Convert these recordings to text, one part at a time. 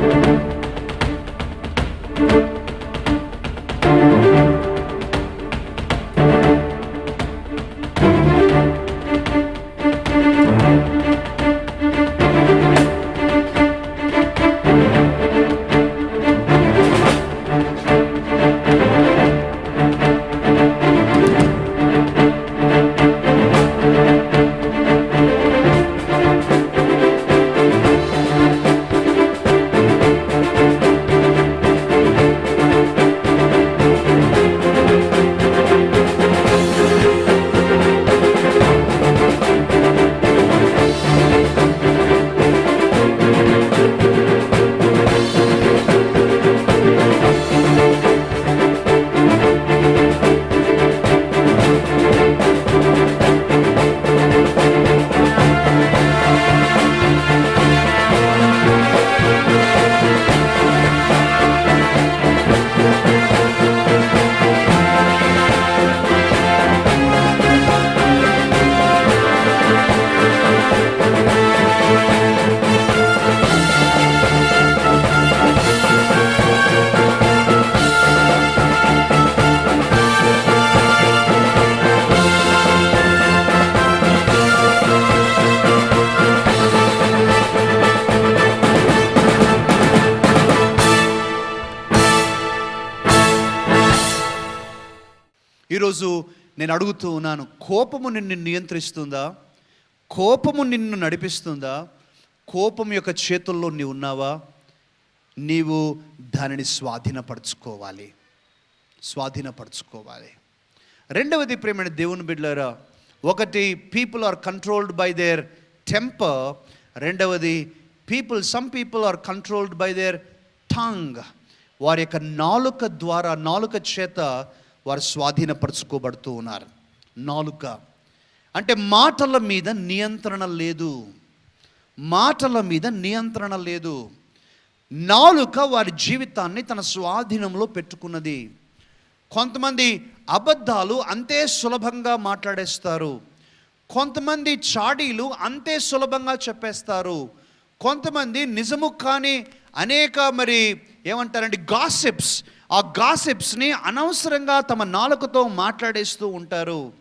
ఈరోజు నేను అడుగుతూ ఉన్నాను కోపము నిన్ను నియంత్రిస్తుందా? కోపము నిన్ను నడిపిస్తుందా? కోపం యొక్క చేతుల్లో నీవు ఉన్నావా? నీవు దానిని స్వాధీనపరచుకోవాలి. స్వాధీనపరచుకోవాలి. రెండవది ప్రేమైన దేవుని బిడ్డలరా ఒకటి people are controlled by their temper రెండవది people some people are controlled by their tongue వారి యొక్క నాలుక ద్వారా నాలుక చేత వారు స్వాధీనపరచుకోబడుతూ ఉన్నారు. నాలుక. అంటే మాటల మీద నియంత్రణ లేదు. మాటల మీద నియంత్రణ లేదు. నాలుక వారి జీవితాన్ని తన స్వాధీనంలో పెట్టుకున్నది. కొంతమంది అబద్ధాలు అంతే సులభంగా మాట్లాడేస్తారు. కొంతమంది చాడీలు అంతే సులభంగా చెప్పేస్తారు. కొంతమంది నిజము కానీ అనేక మరి ఏమంటారండి గాసిప్స్ ఆ గాసిప్స్ని అనవసరంగా తమ నాలుకతో మాట్లాడేస్తూ ఉంటారు.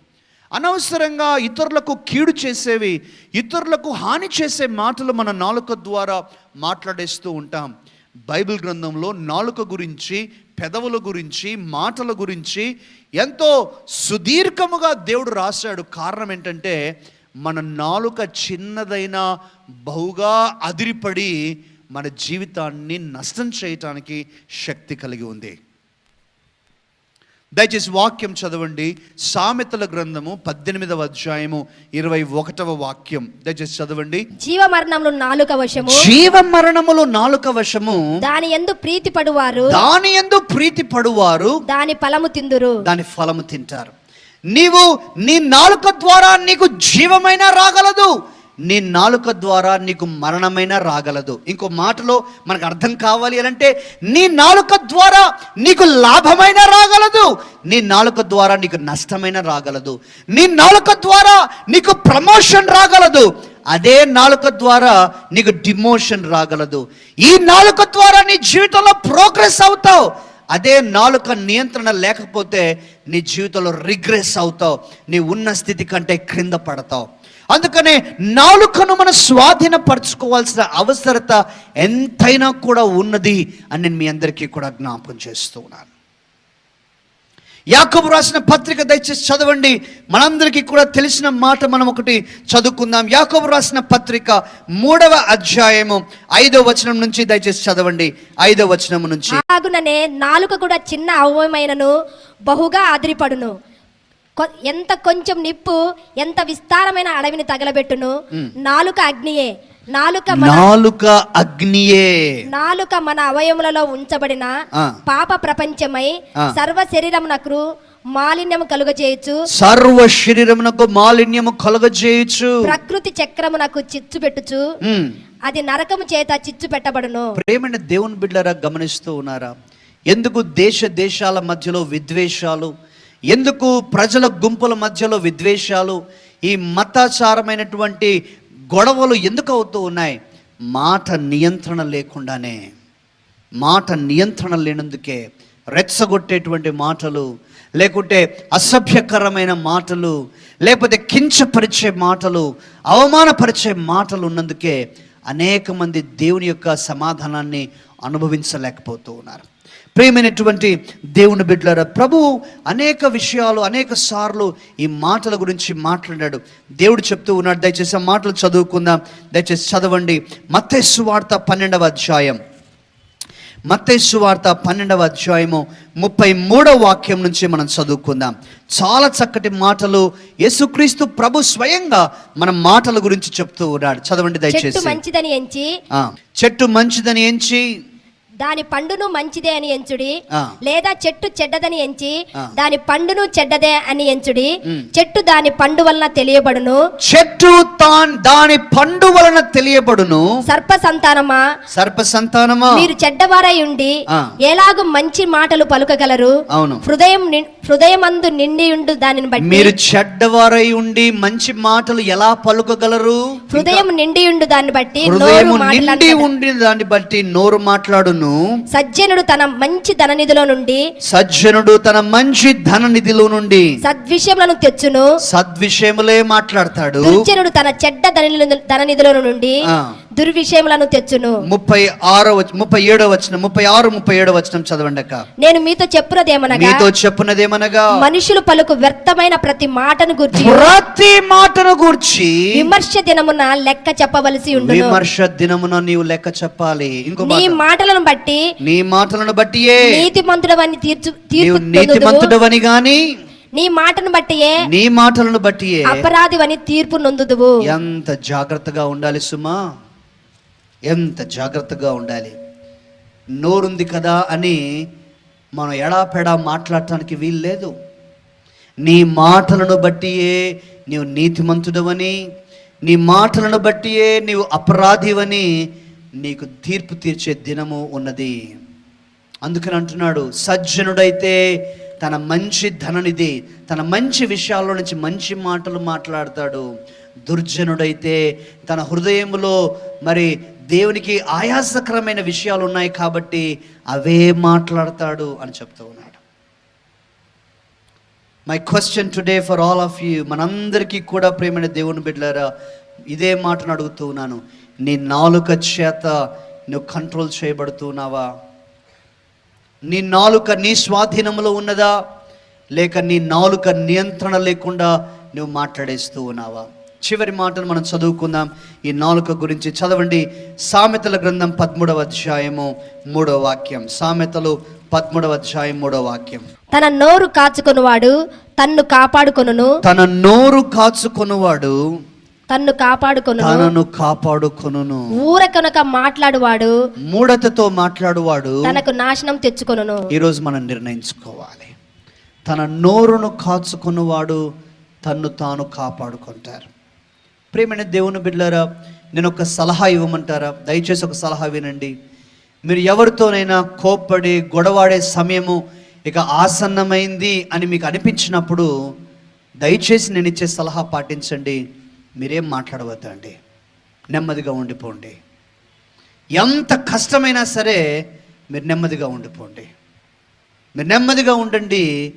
అనవసరంగా ఇతరులకు కీడు చేసేవి ఇతరులకు హాని చేసే మాటలు మన నాలుక ద్వారా మాట్లాడేస్తూ ఉంటాం. బైబిల్ గ్రంథంలో నాలుక గురించి పెదవుల గురించి మాటల గురించి ఎంతో సుదీర్ఘముగా దేవుడు రాశాడు. కారణం ఏంటంటే మన నాలుక చిన్నదైన బహుగా అదిరిపడి మన జీవితాన్ని నష్టం చేయటానికి శక్తి కలిగి ఉంది. దయచేసి వాక్యం చదవండి. సామెతల గ్రంథము పద్దెనిమిదవ అధ్యాయము ఇరవై ఒకటవ వాక్యం. దయచేసి చదవండి. జీవ మరణములు నాలుక వశము. జీవ మరణములు నాలుక వశము. దాని ఎందు ప్రీతి పడువారు. దాని ఎందు ప్రీతి పడువారు. దాని ఫలము తిందురు. దాని ఫలము తింటారు. నీవు నీ నాలుక ద్వారా నీకు జీవమైన రాగలదు. నీ నాలుక ద్వారా నీకు మరణమైన రాగలదు. ఇంకో మాటలో మనకు అర్థం కావాలి అని అంటే నీ నాలుక ద్వారా నీకు లాభమైన రాగలదు. నీ నాలుక ద్వారా నీకు నష్టమైన రాగలదు. నీ నాలుక ద్వారా నీకు ప్రమోషన్ రాగలదు. అదే నాలుక ద్వారా నీకు డిమోషన్ రాగలదు. ఈ నాలుక ద్వారా నీ జీవితంలో ప్రోగ్రెస్ అవుతావు. అదే నాలుక నియంత్రణ లేకపోతే నీ జీవితంలో రిగ్రెస్ అవుతావు. నీ ఉన్న స్థితి కంటే క్రింద పడతావు. అందుకనే నాలుకను మనం స్వాధీనపరచుకోవాల్సిన అవసరత ఎంతైనా కూడా ఉన్నది అని నేను మీ అందరికీ కూడా జ్ఞాపకం చేస్తూ ఉన్నాను. యాకబు రాసిన పత్రిక దయచేసి చదవండి. మనందరికీ కూడా తెలిసిన మాట మనం ఒకటి చదువుకుందాం. యాకబు రాసిన పత్రిక మూడవ అధ్యాయము ఐదవ వచనం నుంచి దయచేసి చదవండి. ఐదవ వచనం నుంచి. నాలుక కూడా చిన్న అవమైనను బహుగా ఆదిరిపడును. ఎంత కొంచెం నిప్పు ఎంత విస్తారమైన అడవిని తగలబెట్టును? నాలుక అగ్నియే. నాలుక నాలుక అగ్నియే. నాలుక మన అవయములలో ఉంచబడిన. పాప ప్రపంచమై. సర్వ శరీరమునకు మాలిన్యము కలుగజేయచ్చు సర్వ శరీరమునకు మాలిన్యము కలుగజేయచ్చు ప్రకృతి చక్రమునకు చిచ్చు పెట్టుచు. అది నరకము చేత చిచ్చు పెట్టబడును. ప్రేమైన దేవుని బిడ్డరా గమనిస్తూ ఉన్నారా? ఎందుకు దేశ దేశాల మధ్యలో విద్వేషాలు ఎందుకు ప్రజల గుంపుల మధ్యలో విద్వేషాలు ఈ మతాచారమైనటువంటి గొడవలు ఎందుకు అవుతూ ఉన్నాయి? మాట నియంత్రణ లేకుండానే మాట నియంత్రణ లేనందుకే రెచ్చగొట్టేటువంటి మాటలు లేకుంటే అసభ్యకరమైన మాటలు లేకపోతే కించపరిచే మాటలు అవమానపరిచే మాటలు ఉన్నందుకే అనేక మంది దేవుని యొక్క సమాధానాన్ని అనుభవించలేకపోతూ ఉన్నారు. ప్రేమైనటువంటి దేవుని బిడ్డలారా ప్రభువు అనేక విషయాలు అనేక సార్లు ఈ మాటల గురించి మాట్లాడాడు. దేవుడు చెప్తూ ఉన్నాడు దయచేసి ఆ మాటలు చదువుకుందాం. దయచేసి చదవండి. మత్స్సు వార్త పన్నెండవ అధ్యాయం. మత్తేసు వార్త పన్నెండవ అధ్యాయము ముప్పై మూడవ వాక్యం నుంచి మనం చదువుకుందాం. చాలా చక్కటి మాటలు యేసుక్రీస్తు ప్రభు స్వయంగా మన మాటల గురించి చెప్తూ ఉన్నాడు. చదవండి దయచేసి. మంచిదని ఎంచి చెట్టు మంచిదని ఎంచి దాని పండును మంచిదే అని ఎంచుడి. లేదా చెట్టు చెడ్డదని ఎంచి. దాని పండును చెడ్డదే అని ఎంచుడి. చెట్టు దాని పండు వలన తెలియబడును. చెట్టు తాన్ దాని పండు వలన తెలియబడును. సర్ప సంతానమా సర్ప సంతానమా మీరు చెడ్డవారై ఉండి. ఎలాగూ మంచి మాటలు పలుకగలరు? అవును. హృదయం హృదయమందు నిండి ఉండు దానిని బట్టి. మీరు చెడ్డవారై ఉండి మంచి మాటలు ఎలా పలుకగలరు? హృదయం నిండి ఉండు దాన్ని బట్టి నోరు హృదయము నిండి. ఉండి దాన్ని బట్టి నోరు మాట్లాడును. సజ్జనుడు తన మంచి ధననిధిలో నుండి సజ్జనుడు తన మంచి ధన నిధిలో నుండి సద్విషయములను తెచ్చును. సద్విషయములే మాట్లాడతాడు. దుర్జనుడు తన చెడ్డ ధననిధి- ధననిధిలో నుండి. దుర్విషయములను తెచ్చును. ముప్పై ఆరో ముప్పై ఏడో వచ్చిన ముప్పై ఆరు ముప్పై ఏడో వచ్చిన చదవండి అక్క. నేను మీతో చెప్పున్నదేమనగా మీతో చెప్పున్నదేమనగా మనుషులు పలుకు వ్యర్థమైన ప్రతి మాటను గురించి ప్రతి మాటను గూర్చి విమర్శ దినమున లెక్క చెప్పవలసి ఉండును. విమర్శ దినమున నీవు లెక్క చెప్పాలి. ఇంకో నీ మాట. మాటలను బట్టి నీ మాటలను బట్టియే నీతిమంతుడవని తీర్చు పొందుదువు. నీతిమంతుడవని గాని నీ మాటను బట్టియే నీ మాటలను బట్టియే అపరాధివని తీర్పు నొందుదువు. ఎంత జాగ్రత్తగా ఉండాలి సుమా. ఎంత జాగ్రత్తగా ఉండాలి? నోరుంది కదా అని మనం ఎడాపెడా మాట్లాడటానికి వీలు లేదు. నీ మాటలను బట్టియే నీవు నీతిమంతుడవని నీ మాటలను బట్టియే నీవు అపరాధివని నీకు తీర్పు తీర్చే దినము ఉన్నది. అందుకని అంటున్నాడు సజ్జనుడైతే తన మంచి ధననిధి తన మంచి విషయాల్లో నుంచి మంచి మాటలు మాట్లాడతాడు. దుర్జనుడైతే తన హృదయంలో మరి దేవునికి ఆయాసకరమైన విషయాలు ఉన్నాయి కాబట్టి అవే మాట్లాడతాడు అని చెప్తూ ఉన్నాడు. My question today for all of you మనందరికీ కూడా ప్రేమైన దేవుని బిడ్డలారా ఇదే మాటను అడుగుతూ ఉన్నాను. నీ నాలుక చేత నువ్వు కంట్రోల్ చేయబడుతున్నావా నీ నాలుక నీ స్వాధీనంలో ఉన్నదా? లేక నీ నాలుక నియంత్రణ లేకుండా నువ్వు మాట్లాడేస్తూ ఉన్నావా? చివరి మాటను మనం చదువుకుందాం. ఈ నాలుక గురించి చదవండి. సామెతల గ్రంథం పదమూడవ అధ్యాయము మూడవ వాక్యం. సామెతలు పదమూడవ అధ్యాయం మూడవ వాక్యం. తన నోరు కాచుకొనువాడు తన్ను కాపాడుకొనును. తన నోరు కాచుకొనువాడు తన్ను కాపాడుకొనును. తనను కాపాడుకొనును. ఊర కనుక మాట్లాడువాడు మూఢతతో మాట్లాడువాడు తనకు నాశనం తెచ్చుకొనును. ఈరోజు మనం నిర్ణయించుకోవాలి. తన నోరును కాచుకున్నవాడు తన్ను తాను కాపాడుకుంటారు. ప్రేమైన దేవుని బిడ్డారా నేను ఒక సలహా ఇవ్వమంటారా? దయచేసి ఒక సలహా వినండి. మీరు ఎవరితోనైనా కోప్పడి గొడవాడే సమయము ఇక ఆసన్నమైంది అని మీకు అనిపించినప్పుడు దయచేసి నేను ఇచ్చే సలహా పాటించండి. మీరేం మాట్లాడవద్దండి. నెమ్మదిగా ఉండిపోండి. ఎంత కష్టమైనా సరే మీరు నెమ్మదిగా ఉండిపోండి. మీరు నెమ్మదిగా ఉండండి.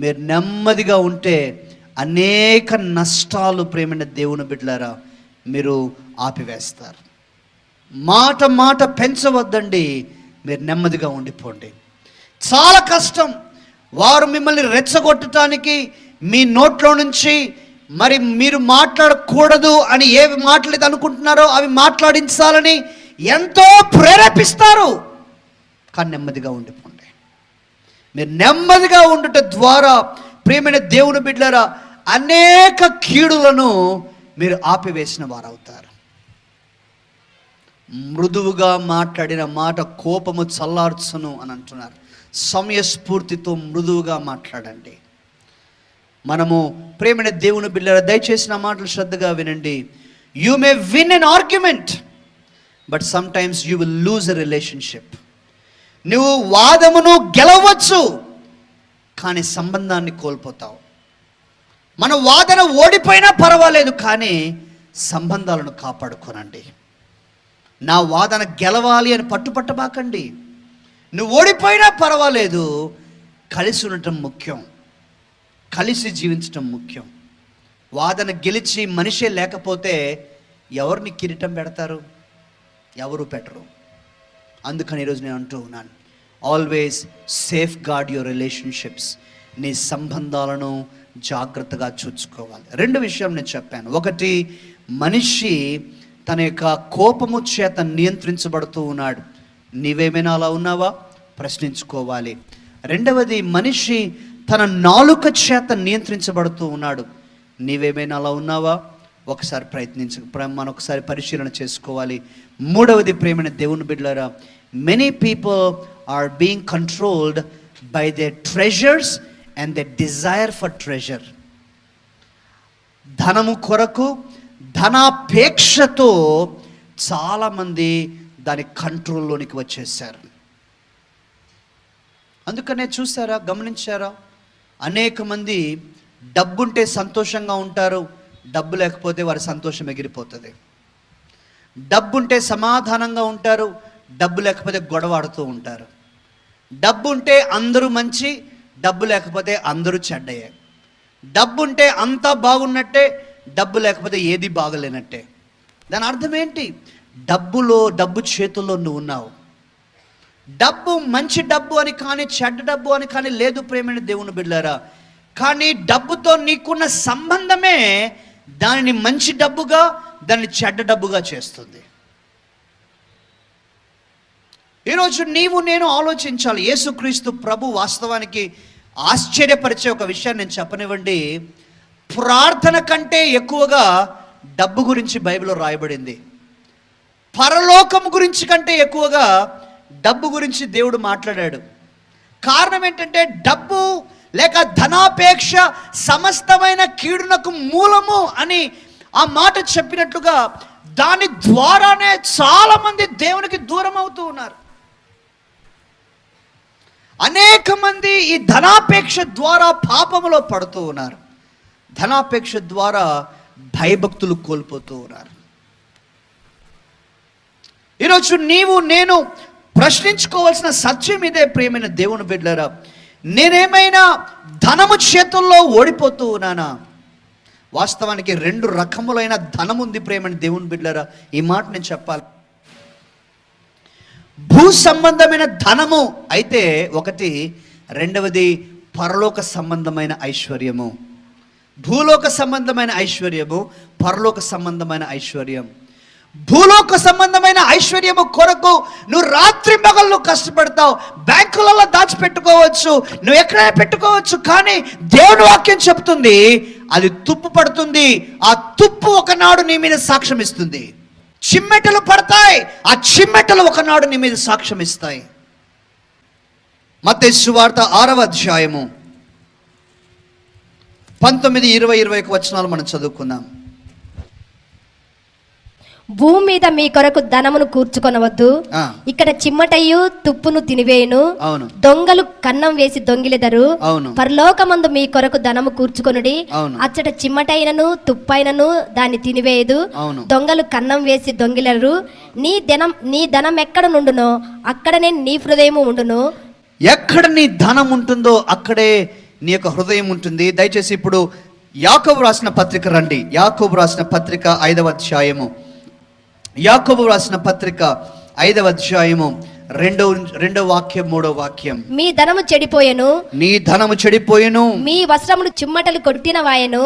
మీరు నెమ్మదిగా ఉంటే అనేక నష్టాలు ప్రేమైన దేవుని బిడ్డలారా మీరు ఆపివేస్తారు. మాట మాట పెంచవద్దండి మీరు నెమ్మదిగా ఉండిపోండి. చాలా కష్టం. వారు మిమ్మల్ని రెచ్చగొట్టడానికి మీ నోట్లో నుంచి మరి మీరు మాట్లాడకూడదు అని ఏవి మాట్లాడేది అనుకుంటున్నారో అవి మాట్లాడించాలని ఎంతో ప్రేరేపిస్తారు. కానీ నెమ్మదిగా ఉండిపోండి. మీరు నెమ్మదిగా ఉండటం ద్వారా ప్రేమైన దేవుని బిడ్డలారా అనేక కీడులను మీరు ఆపివేసిన వారవుతారు. మృదువుగా మాట్లాడిన మాట కోపము చల్లార్చును అని అంటున్నారు. సమయస్ఫూర్తితో మృదువుగా మాట్లాడండి. మనము ప్రేమైన దేవుని బిడ్డలారా దయచేసి నా మాటలు శ్రద్ధగా వినండి. You may win an argument but sometimes you you will lose a relationship నువ్వు వాదమును గెలవచ్చు కానీ సంబంధాన్ని కోల్పోతావు. మన వాదన ఓడిపోయినా పర్వాలేదు కానీ సంబంధాలను కాపాడుకోనండి. నా వాదన గెలవాలి అని పట్టుపట్టబాకండి. నువ్వు ఓడిపోయినా పర్వాలేదు కలిసి ఉండటం ముఖ్యం. కలిసి జీవించటం ముఖ్యం. వాదన గెలిచి మనిషే లేకపోతే ఎవరిని కిరీటం పెడతారు? ఎవరు పెట్టరు. అందుకని ఈరోజు నేను అంటూ ఉన్నాను. Always safeguard your relationships నీ సంబంధాలను జాగ్రత్తగా చూసుకోవాలి. రెండు విషయం నేను చెప్పాను. ఒకటి మనిషి తన యొక్క కోపము చేత నియంత్రించబడుతూ ఉన్నాడు. నీవేమైనా అలా ఉన్నావా? ప్రశ్నించుకోవాలి. రెండవది మనిషి తన నాలుక చేత నియంత్రించబడుతూ ఉన్నాడు. నీవేమైనా అలా ఉన్నావా? ఒకసారి ప్రయత్నించ ప్ర- మనం ఒకసారి పరిశీలన చేసుకోవాలి. మూడవది ప్రేమైన దేవుని బిడ్డలారా many people are being controlled by the treasures and the desire for treasure ధనము కొరకు ధనాపేక్షతో చాలామంది దాని కంట్రోల్లోనికి వచ్చేసారు అందుకనే చూసారా గమనించారా? అనేక మంది డబ్బుంటే సంతోషంగా ఉంటారు డబ్బు లేకపోతే వారి సంతోషం ఎగిరిపోతుంది. డబ్బుంటే సమాధానంగా ఉంటారు డబ్బు లేకపోతే గొడవాడుతూ ఉంటారు. డబ్బు ఉంటే అందరూ మంచి డబ్బు లేకపోతే అందరూ చెడ్డయే. డబ్బు ఉంటే అంతా బాగున్నట్టే డబ్బు లేకపోతే ఏది బాగలేనట్టే. దాని అర్థం ఏంటి? డబ్బులో డబ్బు చేతుల్లో నువ్వు ఉన్నావు. డబ్బు మంచి డబ్బు అని కానీ చెడ్డ డబ్బు అని కానీ లేదు ప్రేమైన దేవుని బిడ్డారా కానీ డబ్బుతో నీకున్న సంబంధమే దానిని మంచి డబ్బుగా దాన్ని చెడ్డ డబ్బుగా చేస్తుంది. ఈరోజు నీవు నేను ఆలోచించాలి. యేసుక్రీస్తు ప్రభు వాస్తవానికి ఆశ్చర్యపరిచే ఒక విషయాన్ని నేను చెప్పనివ్వండి. ప్రార్థన కంటే ఎక్కువగా డబ్బు గురించి బైబిల్లో రాయబడింది. పరలోకం గురించి కంటే ఎక్కువగా డబ్బు గురించి దేవుడు మాట్లాడాడు. కారణం ఏంటంటే డబ్బు లేక ధనాపేక్ష సమస్తమైన కీడునకు మూలము అని ఆ మాట చెప్పినట్లుగా దాని ద్వారానే చాలామంది దేవునికి దూరం అవుతూ ఉన్నారు. అనేక మంది ఈ ధనాపేక్ష ద్వారా పాపములో పడుతూ ఉన్నారు. ధనాపేక్ష ద్వారా భయభక్తులు కోల్పోతూ ఉన్నారు. ఈరోజు నీవు నేను ప్రశ్నించుకోవాల్సిన సత్యం ఇదే ప్రియమైన దేవుని బిడ్డలారా. నేనేమైనా ధనము చేతుల్లో ఓడిపోతూ ఉన్నానా? వాస్తవానికి రెండు రకములైన ధనం ఉంది ప్రేమైన దేవుని బిడ్డరా ఈ మాట నేను చెప్పాలి. భూ సంబంధమైన ధనము అయితే ఒకటి రెండవది పరలోక సంబంధమైన ఐశ్వర్యము. భూలోక సంబంధమైన ఐశ్వర్యము పరలోక సంబంధమైన ఐశ్వర్యం భూలోక సంబంధమైన ఐశ్వర్యము కొరకు నువ్వు రాత్రి మగళ్ళు కష్టపడతావు బ్యాంకులలో దాచిపెట్టుకోవచ్చు నువ్వు ఎక్కడైనా పెట్టుకోవచ్చు కానీ దేవుని వాక్యం చెప్తుంది అది తుప్పు పడుతుంది ఆ తుప్పు ఒకనాడు నీ మీద సాక్ష్యం ఇస్తుంది చిమ్మెటలు పడతాయి. ఆ చిమ్మెటలు ఒకనాడు నీ మీద సాక్ష్యం ఇస్తాయి. మత్తయి ఆరవ అధ్యాయము. పంతొమ్మిది ఇరవై ఇరవై ఒక వచనాలు మనం చదువుకుందాం. భూమి మీద మీ కొరకు ధనమును కూర్చుకొనవద్దు. ఇక్కడ చిమ్మటయు తుప్పును తినివేయును. దొంగలు కన్నం వేసి దొంగిలెదరు. పరలోకమందు మీ కొరకు ధనము కూర్చుకొనుడి. అచ్చట చిమ్మటైనను తుప్పైనను దాన్ని తినివేయదు. దొంగలు కన్నం వేసి దొంగిలరు నీ ధనం నీ ధనం ఎక్కడ నుండునో అక్కడనే నీ హృదయము ఉండును. ఎక్కడ నీ ధనం ఉంటుందో అక్కడే నీ యొక్క హృదయం ఉంటుంది. దయచేసి ఇప్పుడు యాకోబు రాసిన పత్రిక రండి. యాకోబు రాసిన పత్రిక ఐదవ అధ్యాయము. యాకోబు రాసిన పత్రిక ఐదవ అధ్యాయము రెండవ రెండవ వాక్యం మూడవ వాక్యం. మీ ధనము చెడిపోయెను. నీ ధనము చెడిపోయెను. మీ వస్త్రములు చిమ్మటలు కొట్టిన వాయను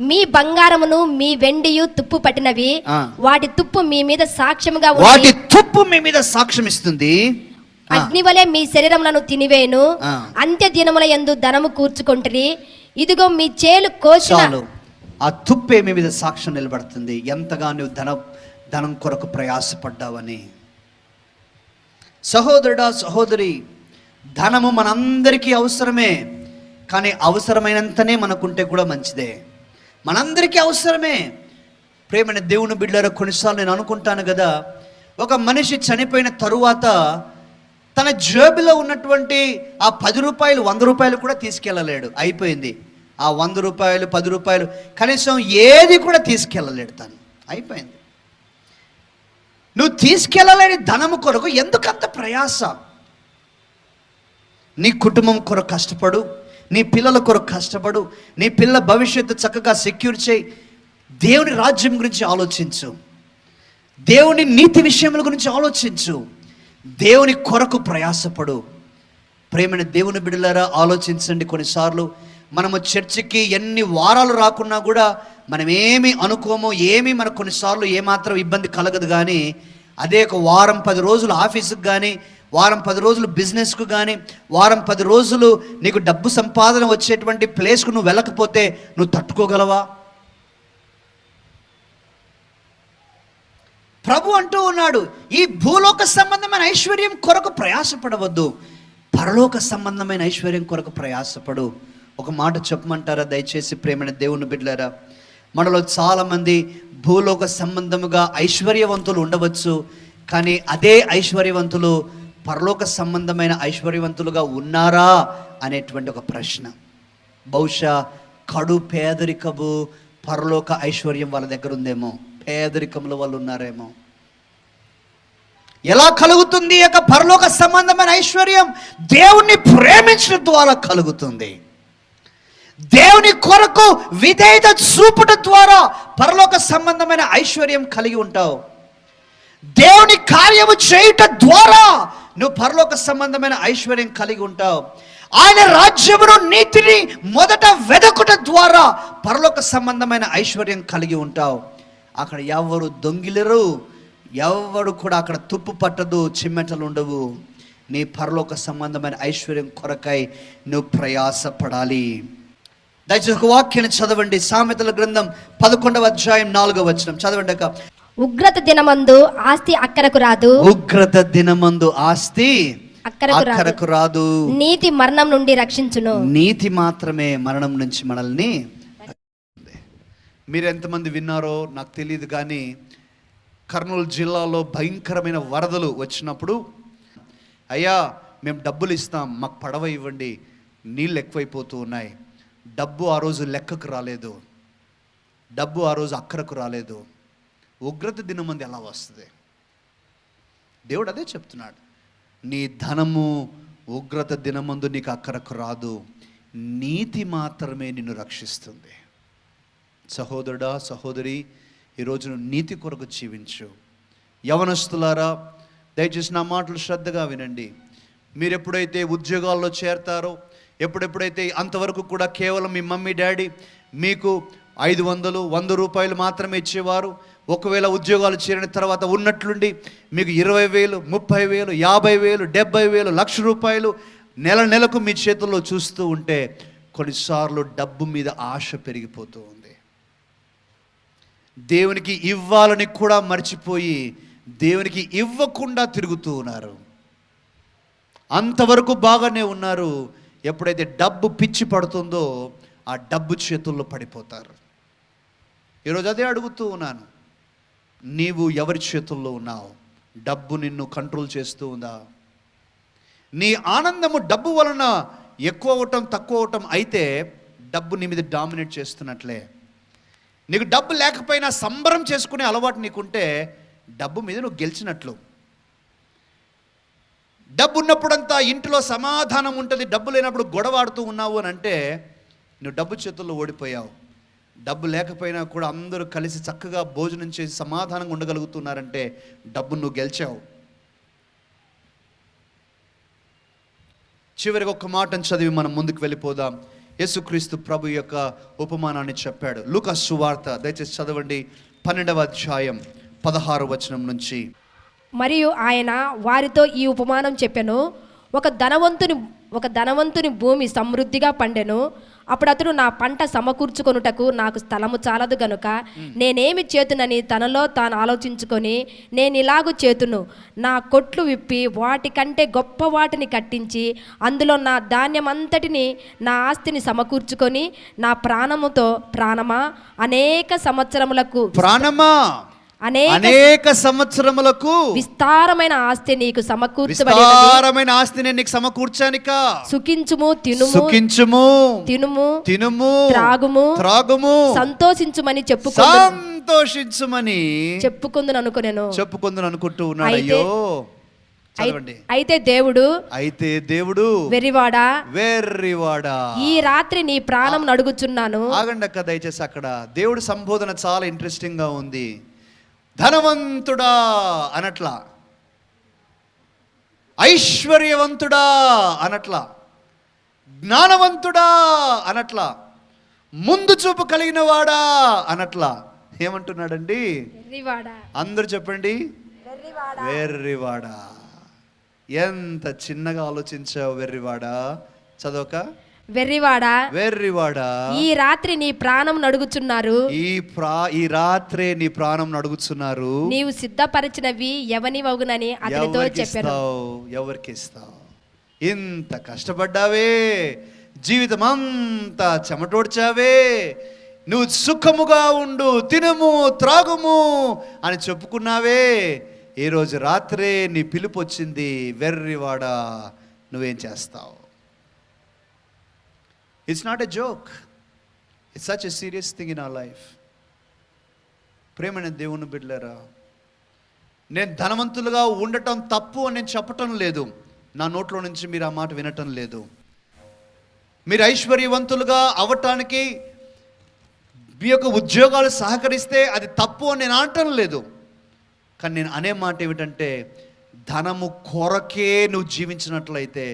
మీ బంగారమును మీ వెండియు తుప్పు పట్టినవి. వాటి తుప్పు మీ మీద సాక్ష్యముగా వాటి తుప్పు మీ మీద సాక్ష్యం ఇస్తుంది ఆ, అగ్నివలే మీ శరీరములను తినివేను ఆ. అంత్య దినముల యందు ధనము కూర్చుకొంటిరి. ఇదిగో మీ చేలు కోసిన చాలు. ఆ తుప్పే మీ మీద సాక్ష్యం నిలబడుతుంది. ఎంతగా నువ్వు ధన ధనం కొరకు ప్రయాసపడ్డావని. సహోదరుడా సహోదరి ధనము మనందరికీ అవసరమే కానీ అవసరమైనంతనే మనకుంటే కూడా మంచిదే. మనందరికీ అవసరమే. ప్రేమైన దేవుని బిడ్డలో కొన్నిసార్లు నేను అనుకుంటాను కదా ఒక మనిషి చనిపోయిన తరువాత తన జేబులో ఉన్నటువంటి ఆ పది రూపాయలు వంద రూపాయలు కూడా తీసుకెళ్ళలేడు. అయిపోయింది. ఆ వంద రూపాయలు పది రూపాయలు కనీసం ఏది కూడా తీసుకెళ్ళలేడు తను. అయిపోయింది. నువ్వు తీసుకెళ్ళలేని ధనము కొరకు ఎందుకంత ప్రయాస? నీ కుటుంబం కొరకు కష్టపడు నీ పిల్లల కొరకు కష్టపడు నీ పిల్లల భవిష్యత్తు చక్కగా సెక్యూర్ చేయి. దేవుని రాజ్యం గురించి ఆలోచించు. దేవుని నీతి విషయముల గురించి ఆలోచించు. దేవుని కొరకు ప్రయాసపడు. ప్రేమైన దేవుని బిడ్డలారా ఆలోచించండి కొన్నిసార్లు. మనము చర్చికి ఎన్ని వారాలు రాకున్నా కూడా మనం ఏమి అనుకోమో ఏమి మనకు కొన్నిసార్లు ఏమాత్రం ఇబ్బంది కలగదు కానీ అదే ఒక వారం పది రోజులు ఆఫీసుకు కానీ వారం పది రోజులు బిజినెస్కు కానీ వారం పది రోజులు నీకు డబ్బు సంపాదన వచ్చేటువంటి ప్లేస్కు నువ్వు వెళ్ళకపోతే నువ్వు తట్టుకోగలవా? ప్రభు అంటూ ఉన్నాడు ఈ భూలోక సంబంధమైన ఐశ్వర్యం కొరకు ప్రయాసపడవద్దు. పరలోక సంబంధమైన ఐశ్వర్యం కొరకు ప్రయాసపడు. ఒక మాట చెప్పమంటారా? దయచేసి ప్రేమైన దేవుని బిడ్డలారా మనలో చాలామంది భూలోక సంబంధముగా ఐశ్వర్యవంతులు ఉండవచ్చు కానీ అదే ఐశ్వర్యవంతులు పరలోక సంబంధమైన ఐశ్వర్యవంతులుగా ఉన్నారా అనేటువంటి ఒక ప్రశ్న. బహుశా కడు పేదరికము పరలోక ఐశ్వర్యం వాళ్ళ దగ్గర ఉందేమో పేదరికంలో వాళ్ళు ఉన్నారేమో. ఎలా కలుగుతుంది యొక్క పరలోక సంబంధమైన ఐశ్వర్యం? దేవుణ్ణి ప్రేమించడం ద్వారా కలుగుతుంది. దేవుని కొరకు విధేయత చూపుట ద్వారా పరలోక సంబంధమైన ఐశ్వర్యం కలిగి ఉంటావు. దేవుని కార్యము చేయుట ద్వారా నువ్వు పరలోక సంబంధమైన ఐశ్వర్యం కలిగి ఉంటావు. ఆయన రాజ్యమును నీతిని మొదట వెదకుట ద్వారా పరలోక సంబంధమైన ఐశ్వర్యం కలిగి ఉంటావు. అక్కడ ఎవరు దొంగిలరు ఎవరు కూడా అక్కడ తుప్పు పట్టదు చిమ్మెటలు ఉండవు. నీ పరలోక సంబంధమైన ఐశ్వర్యం కొరకై నువ్వు ప్రయాసపడాలి. దయచేసి ఒక వాక్యాన్ని చదవండి. సామెతల గ్రంథం పదకొండవ అధ్యాయం నాలుగవ వచనం. చదవండి అక్క. ఉగ్రత దినమందు ఆస్తి అక్కరకు రాదు. ఉగ్రత దినమందు ఆస్తి అక్కరకు రాదు. అక్కరకు రాదు. నీతి మరణం నుండి రక్షించును. నీతి మాత్రమే మరణం నుంచి మనల్ని మీరు ఎంతమంది విన్నారో నాకు తెలియదు కానీ కర్నూలు జిల్లాలో భయంకరమైన వరదలు వచ్చినప్పుడు అయ్యా మేము డబ్బులు ఇస్తాం మాకు పడవ ఇవ్వండి నీళ్ళు ఎక్కువైపోతూ ఉన్నాయి. డబ్బు ఆ రోజు లెక్కకు రాలేదు. డబ్బు ఆ రోజు అక్కరకు రాలేదు. ఉగ్రత దినమంది ఎలా వస్తుంది? దేవుడు అదే చెప్తున్నాడు. నీ ధనము ఉగ్రత దినమందు నీకు అక్కరకు రాదు. నీతి మాత్రమే నిన్ను రక్షిస్తుంది. సహోదరుడా సహోదరి ఈరోజు నువ్వు నీతి కొరకు జీవించు. యవనస్తులారా దయచేసి నా మాటలు శ్రద్ధగా వినండి. మీరు ఎప్పుడైతే ఉద్యోగాల్లో చేరతారో ఎప్పుడెప్పుడైతే అంతవరకు కూడా కేవలం మీ మమ్మీ డాడీ మీకు ఐదు వందలు వంద రూపాయలు మాత్రమే ఇచ్చేవారు. ఒకవేళ ఉద్యోగాలు చేరిన తర్వాత ఉన్నట్లుండి మీకు ఇరవై వేలు ముప్పై వేలు యాభై వేలు డెబ్బై వేలు లక్ష రూపాయలు నెల నెలకు మీ చేతుల్లో చూస్తూ ఉంటే కొన్నిసార్లు డబ్బు మీద ఆశ పెరిగిపోతూ ఉంది. దేవునికి ఇవ్వాలని కూడా మర్చిపోయి దేవునికి ఇవ్వకుండా తిరుగుతూ ఉన్నారు. అంతవరకు బాగానే ఉన్నారు. ఎప్పుడైతే డబ్బు పిచ్చి పడుతుందో ఆ డబ్బు చేతుల్లో పడిపోతారు. ఈరోజు అదే అడుగుతూ ఉన్నాను. నీవు ఎవరి చేతుల్లో ఉన్నావు? డబ్బు నిన్ను కంట్రోల్ చేస్తూ ఉందా? నీ ఆనందము డబ్బు వలన ఎక్కువ అవటం తక్కువ అవటం అయితే డబ్బు నీ మీద డామినేట్ చేస్తున్నట్లే. నీకు డబ్బు లేకపోయినా సంబరం చేసుకునే అలవాటు నీకుంటే డబ్బు మీద నువ్వు గెలిచినట్లు. డబ్బు ఉన్నప్పుడంతా ఇంట్లో సమాధానం ఉంటుంది. డబ్బు లేనప్పుడు గొడవాడుతూ ఉన్నావు అని అంటే నువ్వు డబ్బు చేతుల్లో ఓడిపోయావు. డబ్బు లేకపోయినా కూడా అందరూ కలిసి చక్కగా భోజనం చేసి సమాధానంగా ఉండగలుగుతున్నారంటే డబ్బు నువ్వు గెలిచావు. చివరికి ఒక మాటను చదివి మనం ముందుకు వెళ్ళిపోదాం. యేసుక్రీస్తు ప్రభు యొక్క ఉపమానాన్ని చెప్పాడు. లూకాస్ సువార్త దయచేసి చదవండి. పన్నెండవ అధ్యాయం పదహారు వచనం నుంచి. మరియు ఆయన వారితో ఈ ఉపమానం చెప్పెను. ఒక ధనవంతుని ఒక ధనవంతుని భూమి సమృద్ధిగా పండెను. అప్పుడు అతడు నా పంట సమకూర్చుకొనుటకు నాకు స్థలము చాలదు గనుక నేనేమి చేతునని తనలో తాను ఆలోచించుకొని నేను ఇలాగు చేతును. నా కొట్లు విప్పి వాటికంటే గొప్ప వాటిని కట్టించి అందులో నా ధాన్యం అంతటిని నా ఆస్తిని సమకూర్చుకొని నా ప్రాణముతో ప్రాణమా? అనేక సంవత్సరములకు ప్రాణమా? అనేక సంవత్సరములకు విస్తారమైన ఆస్తి నీకు సమకూర్చబడినది. విస్తారమైన ఆస్తిని నీకు సమకూర్చానిక. సుఖించుము తినుము సుఖించుము తినుము తినుము త్రాగుము త్రాగుము సంతోషించుమని చెప్పుకుందు సంతోషించుమని చెప్పుకుందును అనుకునేను. చెప్పుకుందని అనుకుంటూ ఉన్నాడు. అయితే- అయ్యో అయితే దేవుడు అయితే దేవుడు వెరివాడా వెర్రివాడా? ఈ రాత్రి నీ ప్రాణం నడుగుచున్నాను. ఆగండి అక్క దయచేసి అక్కడ దేవుడి సంబోధన చాలా ఇంట్రెస్టింగ్గా ఉంది. ధనవంతుడా అనట్లా. ఐశ్వర్యవంతుడా అనట్లా. జ్ఞానవంతుడా అనట్లా. ముందు చూపు కలిగిన వాడా అనట్లా. ఏమంటున్నాడండి? అందరూ చెప్పండి. వెర్రివాడా. ఎంత చిన్నగా ఆలోచించావు వెర్రివాడా? చదవక. వెర్రివాడా? వెర్రివాడా? ఈ రాత్రి నీ ప్రాణం నడుగుచున్నారు. ఈ ప్రా ఈ రాత్రే నీ ప్రాణం నడుగుతున్నారు నీవు సిద్ధపరిచినవి ఎవని వగునని అతనితో ఇస్తావు? ఎవరికి ఇస్తావు? ఇంత కష్టపడ్డావే? జీవితం అంతా చెమటోడ్చావే? నువ్వు సుఖముగా ఉండు తినము త్రాగుము అని చెప్పుకున్నావే? ఈ రోజు రాత్రే నీ పిలుపు వచ్చింది వెర్రివాడా నువ్వేం చేస్తావు? It's not a joke it's such a serious thing in our life ప్రేమైన దేవుని బిడ్డలరా నేను ధనవంతులుగా ఉండటం తప్పు అని నేను చెప్పటం లేదు. నా నోట్లో నుంచి మీరు ఆ మాట వినటం లేదు. మీరు ఐశ్వర్యవంతులుగా అవ్వటానికి మీ యొక్క ఉద్యోగాలు సహకరిస్తే అది తప్పు అని నేను అనటం లేదు. కానీ నేను అనే మాట ఏమిటంటే ధనము కొరకే నువ్వు జీవించినట్లయితే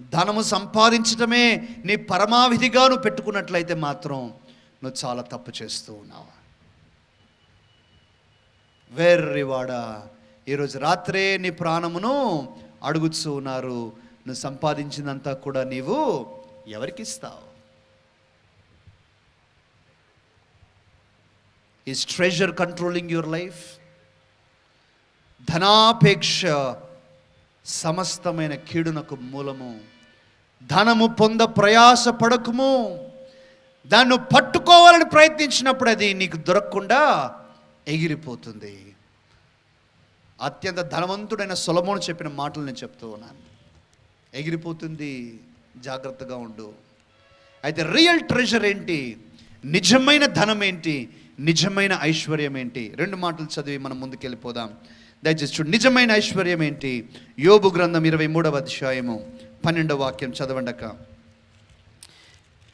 ధనము సంపాదించడమే నీ పరమావిధిగా నువ్వు పెట్టుకున్నట్లయితే మాత్రం నువ్వు చాలా తప్పు చేస్తూ ఉన్నావు? వెర్రివాడా ఈరోజు రాత్రే నీ ప్రాణమును అడుగుతూ ఉన్నారు. నువ్వు సంపాదించినంతా కూడా నీవు ఎవరికి ఇస్తావు is treasure controlling your life ధనాపేక్ష సమస్తమైన కీడునకు మూలము. ధనము పొంద ప్రయాస పడకము. దాన్ని పట్టుకోవాలని ప్రయత్నించినప్పుడు అది నీకు దొరకకుండా ఎగిరిపోతుంది. అత్యంత ధనవంతుడైన సులభం చెప్పిన మాటలు నేను చెప్తూ ఉన్నాను. ఎగిరిపోతుంది జాగ్రత్తగా ఉండు. అయితే రియల్ ట్రెజర్ ఏంటి? నిజమైన ధనం ఏంటి? నిజమైన ఐశ్వర్యం ఏంటి? రెండు మాటలు చదివి మనం ముందుకెళ్ళిపోదాం. దయచేసి చూడు నిజమైన ఐశ్వర్యం ఏంటి? యోబు గ్రంథం ఇరవై మూడవ అధ్యాయము పన్నెండవ వాక్యం చదవండక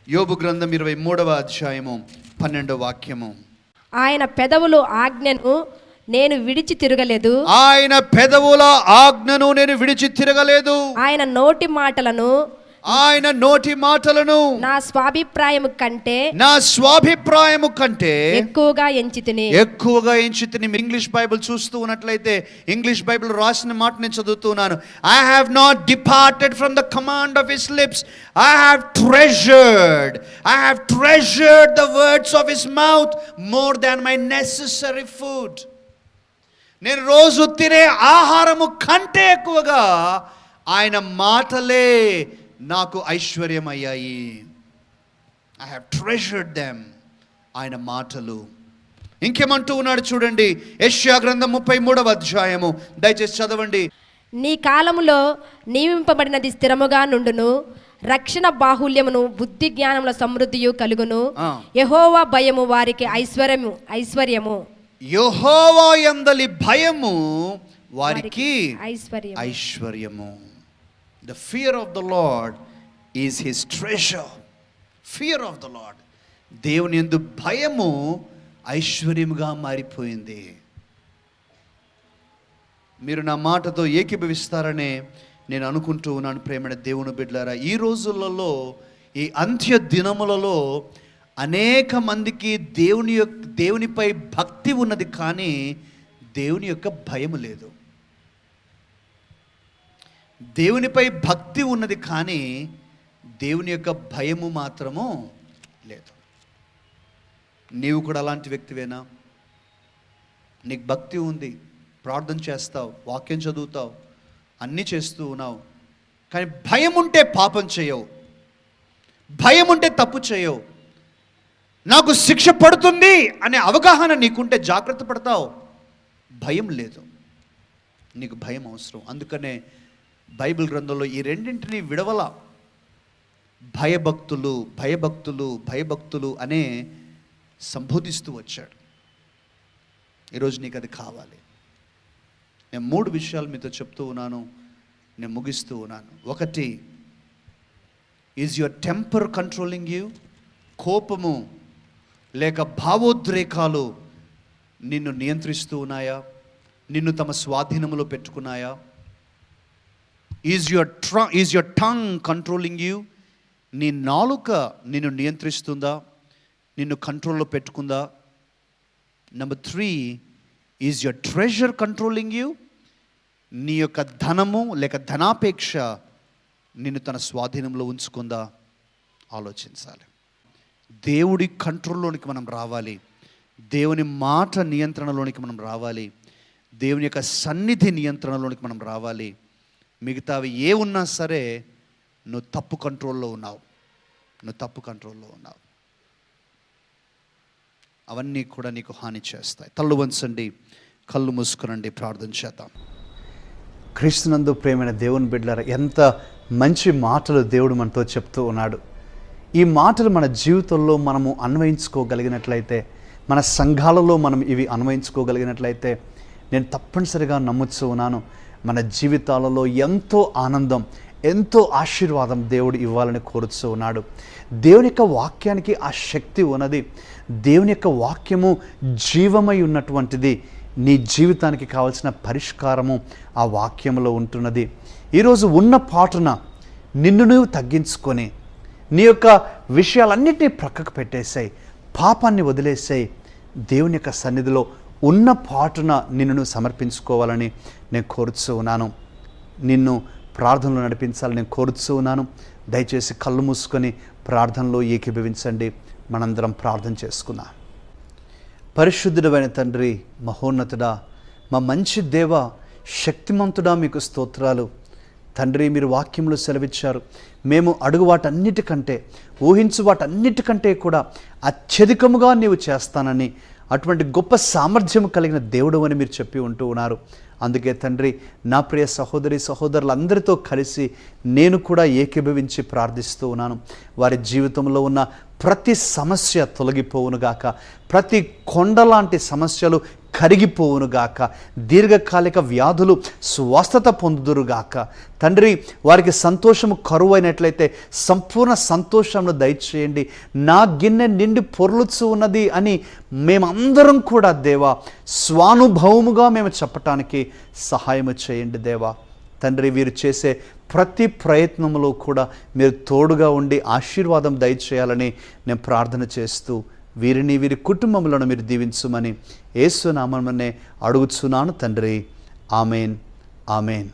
యోబు గ్రంథం ఇరవై మూడవ అధ్యాయము పన్నెండవ వాక్యము. ఆయన పెదవులు ఆజ్ఞను నేను విడిచి తిరగలేదు. ఆయన పెదవుల ఆజ్ఞను నేను విడిచి తిరగలేదు. ఆయన నోటి మాటలను ఆయన నోటి మాటలను నా స్వాభిప్రాయము కంటే నా స్వాభిప్రాయము కంటే ఎక్కువగా ఎంచితిని. ఎక్కువగా ఎంచితిని. ఇంగ్లీష్ బైబిల్ చూస్తూ ఉన్నట్లయితే ఇంగ్లీష్ బైబిల్ రాసిన మాట నేను చదువుతున్నాను. I have not departed from the command of his lips I have treasured I have treasured the words of his mouth more than my necessary food నేను రోజు తినే ఆహారము కంటే ఎక్కువగా ఆయన మాటలే నాకు ఐశ్వర్యం అయ్యాయి ఐ హ్యావ్ ట్రెషర్డ్ దెమ్ ఆయన మాటలు. ఇంకేమంటూ ఉన్నాడు చూడండి. యెషయా గ్రంథం ముప్పై మూడవ అధ్యాయము. దయచేసి చదవండి. నీ కాలములో నియమింపబడినది స్థిరముగా నుండును. రక్షణ బాహుల్యమును బుద్ధి జ్ఞానముల సమృద్ధియు కలుగును. యహోవా భయము వారికి ఐశ్వర్యము ఐశ్వర్యము. యెహోవా యందలి భయము వారికి ఐశ్వర్యం ఐశ్వర్యము. The fear of the Lord is his treasure fear of the Lord దేవుని ఎందు భయము ఐశ్వర్యముగా మారిపోయింది. మీరు నా మాటతో ఏకీభవిస్తారనే నేను అనుకుంటూ ఉన్నాను ప్రేమైన దేవుని బిడ్డలారా. ఈ రోజులలో ఈ అంత్య దినములలో అనేక మందికి దేవుని యొక్క దేవునిపై భక్తి ఉన్నది కానీ దేవుని యొక్క భయం లేదు. దేవునిపై భక్తి ఉన్నది కానీ దేవుని యొక్క భయము మాత్రము లేదు. నీవు కూడా అలాంటి వ్యక్తివేనా? నీకు భక్తి ఉంది ప్రార్థన చేస్తావు వాక్యం చదువుతావు అన్నీ చేస్తూ ఉన్నావు. కానీ భయం ఉంటే పాపం చేయవు. భయం ఉంటే తప్పు చేయవు. నాకు శిక్ష పడుతుంది అనే అవగాహన నీకుంటే జాగ్రత్త పడతావు. భయం లేదు. నీకు భయం అవసరం. అందుకనే బైబిల్ గ్రంథంలో ఈ రెండింటిని విడవల. భయభక్తులు భయభక్తులు భయభక్తులు అనే సంబోధిస్తూ వచ్చాడు. ఈరోజు నీకు అది కావాలి. నేను మూడు విషయాలు మీతో చెప్తూ ఉన్నాను నేను ముగిస్తూ ఉన్నాను. ఒకటి is your temper controlling you కోపము లేక భావోద్రేకాలు నిన్ను నియంత్రిస్తూ ఉన్నాయా? నిన్ను తమ స్వాధీనంలో పెట్టుకున్నాయా? Is your ట్ర is your tongue controlling you నీ నాలుక నిన్ను నియంత్రిస్తుందా? నిన్ను కంట్రోల్లో పెట్టుకుందా? Number three is your treasure controlling you నీ యొక్క ధనము లేక ధనాపేక్ష నిన్ను తన స్వాధీనంలో ఉంచుకుందా? ఆలోచించాలి. దేవుడి కంట్రోల్లోనికి మనం రావాలి. దేవుని మాట నియంత్రణలోనికి మనం రావాలి. దేవుని యొక్క సన్నిధి నియంత్రణలోనికి మనం రావాలి. మిగతావి ఏ ఉన్నా సరే నువ్వు తప్పు కంట్రోల్లో ఉన్నావు. నువ్వు తప్పు కంట్రోల్లో ఉన్నావు. అవన్నీ కూడా నీకు హాని చేస్తాయి. తల్లు వంచండి కళ్ళు మూసుకునండి ప్రార్థన చేద్దాం. క్రీస్తునందు ప్రేమైన దేవుని బిడ్డలారా ఎంత మంచి మాటలు దేవుడు మనతో చెప్తూ ఉన్నాడు. ఈ మాటలు మన జీవితంలో మనము అన్వయించుకోగలిగినట్లయితే మన సంఘాలలో మనం ఇవి అన్వయించుకోగలిగినట్లయితే నేను తప్పనిసరిగా నమ్ముతూ ఉన్నాను. మన జీవితాలలో ఎంతో ఆనందం ఎంతో ఆశీర్వాదం దేవుడు ఇవ్వాలని కోరుతూ ఉన్నాడు. దేవుని యొక్క వాక్యానికి ఆ శక్తి ఉన్నది. దేవుని యొక్క వాక్యము జీవమై ఉన్నటువంటిది. నీ జీవితానికి కావలసిన పరిష్కారము ఆ వాక్యంలో ఉంటున్నది. ఈరోజు ఉన్న పాటున నిన్ను నువ్వు తగ్గించుకొని నీ యొక్క విషయాలన్నింటినీ ప్రక్కకు పెట్టేసాయి. పాపాన్ని వదిలేసాయి. దేవుని యొక్క సన్నిధిలో ఉన్న పాటున నిన్ను సమర్పించుకోవాలని నేను కోరుతూ ఉన్నాను. నిన్ను ప్రార్థనలో నడిపించాలని నేను కోరుతూ ఉన్నాను. దయచేసి కళ్ళు మూసుకొని ప్రార్థనలో ఏకీభవించండి. మనందరం ప్రార్థన చేసుకుందాం. పరిశుద్ధుడమైన తండ్రి మహోన్నతుడా మా మంచి దేవ శక్తిమంతుడా మీకు స్తోత్రాలు. తండ్రి మీరు వాక్యంలో సెలవిచ్చారు. మేము అడుగు వాటన్నిటికంటే ఊహించు వాటన్నిటికంటే కూడా అత్యధికముగా నీవు చేస్తానని అటువంటి గొప్ప సామర్థ్యం కలిగిన దేవుడు అని మీరు చెప్పి ఉంటూ ఉన్నారు. అందుకే తండ్రి నా ప్రియ సహోదరి సహోదరులందరితో కలిసి నేను కూడా ఏకీభవించి ప్రార్థిస్తూ ఉన్నాను. వారి జీవితంలో ఉన్న ప్రతి సమస్య తొలగిపోవునుగాక ప్రతి కొండలాంటి సమస్యలు కరిగిపోవునుగాక దీర్ఘకాలిక వ్యాధులు స్వస్థత పొందుదురుగాక తండ్రి వారికి సంతోషము కరువు అయినట్లయితే సంపూర్ణ సంతోషంను దయచేయండి. నా గిన్నె నిండి పొర్లుచు ఉన్నది అని మేమందరం కూడా దేవా స్వానుభవముగా మేము చెప్పటానికి సహాయము చేయండి దేవా. తండ్రి వీరు చేసే ప్రతి ప్రయత్నంలో కూడా మీరు తోడుగా ఉండి ఆశీర్వాదం దయచేయాలని నేను ప్రార్థన చేస్తూ వీరిని వీరి కుటుంబంలో మీరు దీవించమని ఏసునామనే అడుగుచున్నాను తండ్రి. ఆమెన్. ఆమెన్.